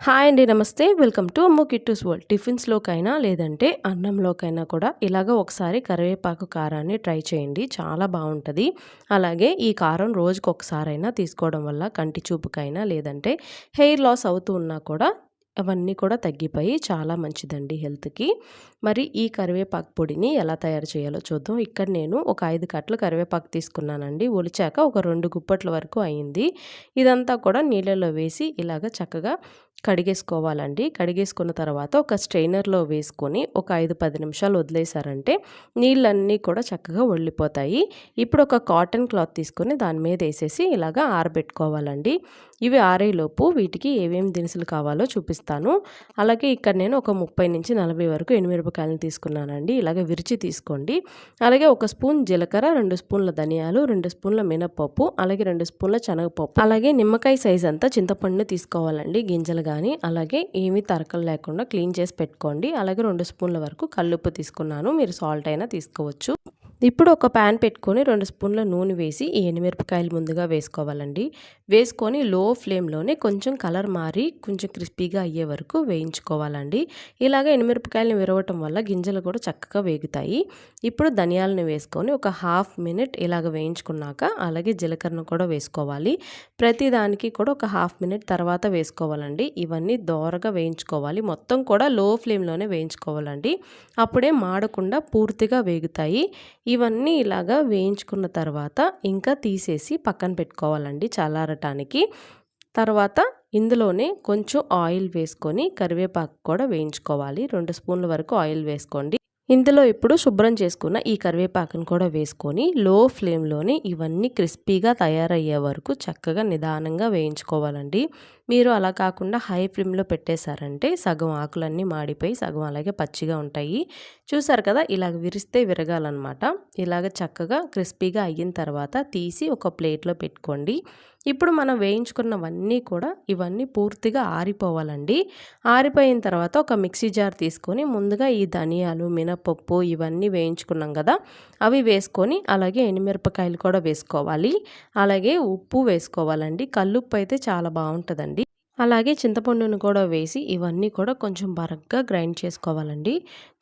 Hi అండి నమస్తే. Welcome to Ammu Kittu's world. టిఫిన్స్లోకైనా లేదంటే అన్నంలోకైనా కూడా ఇలాగ ఒకసారి కరివేపాకు కారాన్ని ట్రై చేయండి. చాలా బాగుంటుంది. అలాగే ఈ కారం రోజుకు ఒకసారైనా తీసుకోవడం వల్ల కంటి చూపుకైనా లేదంటే హెయిర్ లాస్ అవుతూ ఉన్నా కూడా అవన్నీ కూడా తగ్గిపోయి చాలా మంచిదండి హెల్త్కి. మరి ఈ కరివేపాకు పొడిని ఎలా తయారు చేయాలో చూద్దాం. ఇక్కడ నేను ఒక ఐదు కట్టలు కరివేపాకు తీసుకున్నానండి. ఒలిచాక ఒక రెండు గుప్పట్ల వరకు అయింది. ఇదంతా కూడా నీళ్ళలో వేసి ఇలాగ చక్కగా కడిగేసుకోవాలండి. కడిగేసుకున్న తర్వాత ఒక స్ట్రైనర్లో వేసుకొని ఒక ఐదు పది నిమిషాలు వదిలేశారంటే నీళ్ళన్నీ కూడా చక్కగా ఒళ్ళిపోతాయి. ఇప్పుడు ఒక కాటన్ క్లాత్ తీసుకొని దాని మీద వేసేసి ఇలాగ ఆరబెట్టుకోవాలండి. ఇవి ఆరేలోపు వీటికి ఏమేమి దినుసులు కావాలో చూపిస్తాను. అలాగే ఇక్కడ నేను ఒక ముప్పై నుంచి నలభై వరకు ఎనిమిరపకాయలను తీసుకున్నానండి. ఇలాగ విరిచి తీసుకోండి. అలాగే ఒక స్పూన్ జీలకర్ర రెండు స్పూన్ల ధనియాలు రెండు స్పూన్ల మినపప్పు అలాగే రెండు స్పూన్ల శనగపప్పు అలాగే నిమ్మకాయ సైజ్ అంతా చింతపండుని తీసుకోవాలండి. గింజలు కానీ అలాగే ఏమీ తరకలు లేకుండా క్లీన్ చేసి పెట్టుకోండి. అలాగే రెండు స్పూన్ల వరకు కల్లుప్పు తీసుకున్నాను. మీరు సాల్ట్ అయినా తీసుకోవచ్చు. ఇప్పుడు ఒక ప్యాన్ పెట్టుకొని రెండు స్పూన్ల నూనె వేసి ఈ ఎండుమిరపకాయలు ముందుగా వేసుకోవాలండి. వేసుకొని లో ఫ్లేమ్లోనే కొంచెం కలర్ మారి కొంచెం క్రిస్పీగా అయ్యే వరకు వేయించుకోవాలండి. ఇలాగ ఎనిమిరపకాయలను విరవటం వల్ల గింజలు కూడా చక్కగా వేగుతాయి. ఇప్పుడు ధనియాలను వేసుకొని ఒక హాఫ్ మినిట్ ఇలాగ వేయించుకున్నాక అలాగే జీలకర్రను కూడా వేసుకోవాలి. ప్రతి దానికి కూడా ఒక హాఫ్ మినిట్ తర్వాత వేసుకోవాలండి. ఇవన్నీ దోరగా వేయించుకోవాలి. మొత్తం కూడా లో ఫ్లేమ్లోనే వేయించుకోవాలండి. అప్పుడే మాడకుండా పూర్తిగా వేగుతాయి. ఇవన్నీ ఇలాగా వేయించుకున్న తర్వాత ఇంకా తీసేసి పక్కన పెట్టుకోవాలండి చాలా చల్లారటానికి తర్వాత ఇందులోనే కొంచెం ఆయిల్ వేసుకొని కరివేపాకు కూడా వేయించుకోవాలి. రెండు స్పూన్ల వరకు ఆయిల్ వేసుకోండి. ఇందులో ఇప్పుడు శుభ్రం చేసుకున్న ఈ కరివేపాకును కూడా వేసుకొని లో ఫ్లేమ్లోనే ఇవన్నీ క్రిస్పీగా తయారయ్యే వరకు చక్కగా నిదానంగా వేయించుకోవాలండి. మీరు అలా కాకుండా హై ఫ్లేమ్లో పెట్టేశారంటే సగం ఆకులన్నీ మాడిపోయి సగం అలాగే పచ్చిగా ఉంటాయి. చూసారు కదా? ఇలాగ విరిస్తే విరగాలన్నమాట. ఇలాగ చక్కగా క్రిస్పీగా అయిన తర్వాత తీసి ఒక ప్లేట్లో పెట్టుకోండి. ఇప్పుడు మనం వేయించుకున్నవన్నీ కూడా ఇవన్నీ పూర్తిగా ఆరిపోవాలండి. ఆరిపోయిన తర్వాత ఒక మిక్సీ జార్ తీసుకొని ముందుగా ఈ ధనియాలు మినపప్పు ఇవన్నీ వేయించుకున్నాం కదా అవి వేసుకొని అలాగే ఎండుమిరపకాయలు కూడా వేసుకోవాలి. అలాగే ఉప్పు వేసుకోవాలండి. కల్లుప్పు అయితే చాలా బాగుంటుందండి. అలాగే చింతపండును కూడా వేసి ఇవన్నీ కూడా కొంచెం బరగ్గా గ్రైండ్ చేసుకోవాలండి.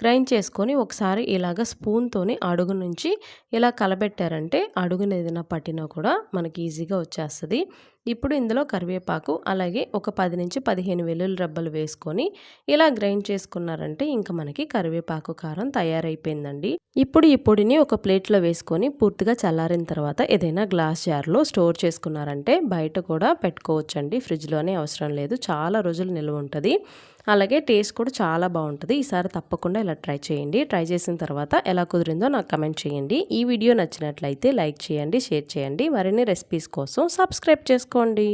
గ్రైండ్ చేసుకొని ఒకసారి ఇలాగ స్పూన్తోని అడుగు నుంచి ఇలా కలబెట్టారంటే అడుగున ఏదైనా పట్టినా కూడా మనకి ఈజీగా వచ్చేస్తుంది. ఇప్పుడు ఇందులో కరివేపాకు అలాగే ఒక పది నుంచి పదిహేను వెల్లుల్లి రబ్బలు వేసుకొని ఇలా గ్రైండ్ చేసుకున్నారంటే ఇంకా మనకి కరివేపాకు కారం తయారైపోయిందండి. ఇప్పుడు ఈ పొడిని ఒక ప్లేట్లో వేసుకొని పూర్తిగా చల్లారిన తర్వాత ఏదైనా గ్లాస్ జార్లో స్టోర్ చేసుకున్నారంటే బయట కూడా పెట్టుకోవచ్చండి. ఫ్రిడ్జ్లోనే అవసరం లేదు. చాలా రోజులు నిల్వ ఉంటుంది. అలాగే టేస్ట్ కూడా చాలా బాగుంటుంది. ఈసారి తప్పకుండా ఇలా ట్రై చేయండి. ట్రై చేసిన తర్వాత ఎలా కుదిరిందో నాకు కమెంట్ చేయండి. ఈ వీడియో నచ్చినట్లయితే లైక్ చేయండి షేర్ చేయండి. మరిన్ని రెసిపీస్ కోసం సబ్స్క్రైబ్ చేసుకోండి.